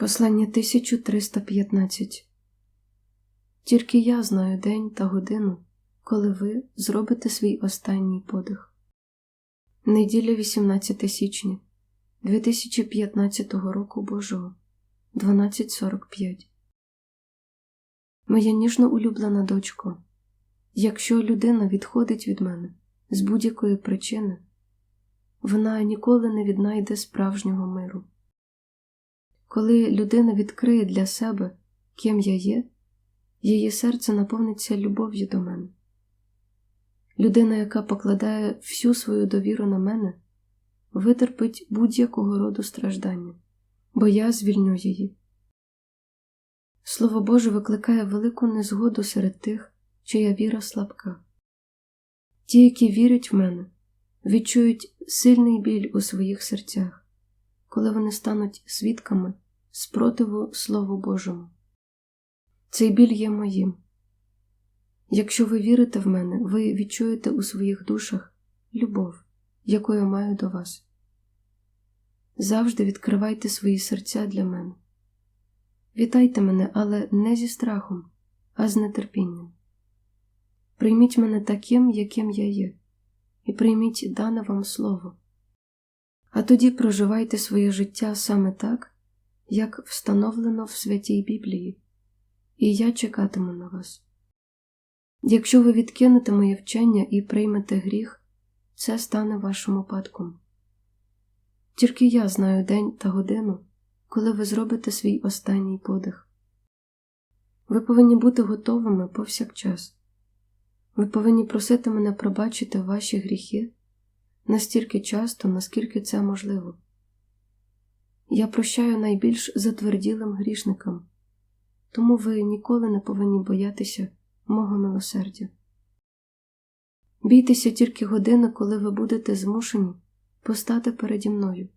Послання 1315 Тільки я знаю день та годину, коли ви зробите свій останній подих. Неділя 18 січня 2015 року Божого 12.45 Моя ніжно улюблена дочко, якщо людина відходить від мене з будь-якої причини, вона ніколи не віднайде справжнього миру. Коли людина відкриє для себе, ким я є, її серце наповниться любов'ю до мене. Людина, яка покладає всю свою довіру на мене, витерпить будь-якого роду страждання, бо я звільню її. Слово Боже викликає велику незгоду серед тих, чия віра слабка. Ті, які вірять в мене, відчують сильний біль у своїх серцях, коли вони стануть свідками спротиву Слову Божому. Цей біль є моїм. Якщо ви вірите в мене, ви відчуєте у своїх душах любов, яку я маю до вас. Завжди відкривайте свої серця для мене. Вітайте мене, але не зі страхом, а з нетерпінням. Прийміть мене таким, яким я є, і прийміть дане вам слово. А тоді проживайте своє життя саме так, як встановлено в святій Біблії, і я чекатиму на вас. Якщо ви відкинете моє вчення і приймете гріх, це стане вашим упадком. Тільки я знаю день та годину, коли ви зробите свій останній подих. Ви повинні бути готовими повсякчас. Ви повинні просити мене пробачити ваші гріхи настільки часто, наскільки це можливо. Я прощаю найбільш затверділим грішникам, тому ви ніколи не повинні боятися мого милосердя. Бійтеся тільки години, коли ви будете змушені постати переді мною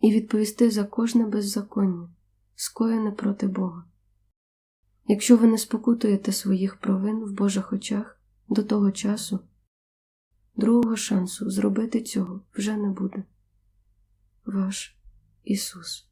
і відповісти за кожне беззаконня, скоєне проти Бога. Якщо ви не спокутуєте своїх провин в Божих очах до того часу, другого шансу зробити цього вже не буде. Ваш e SUS.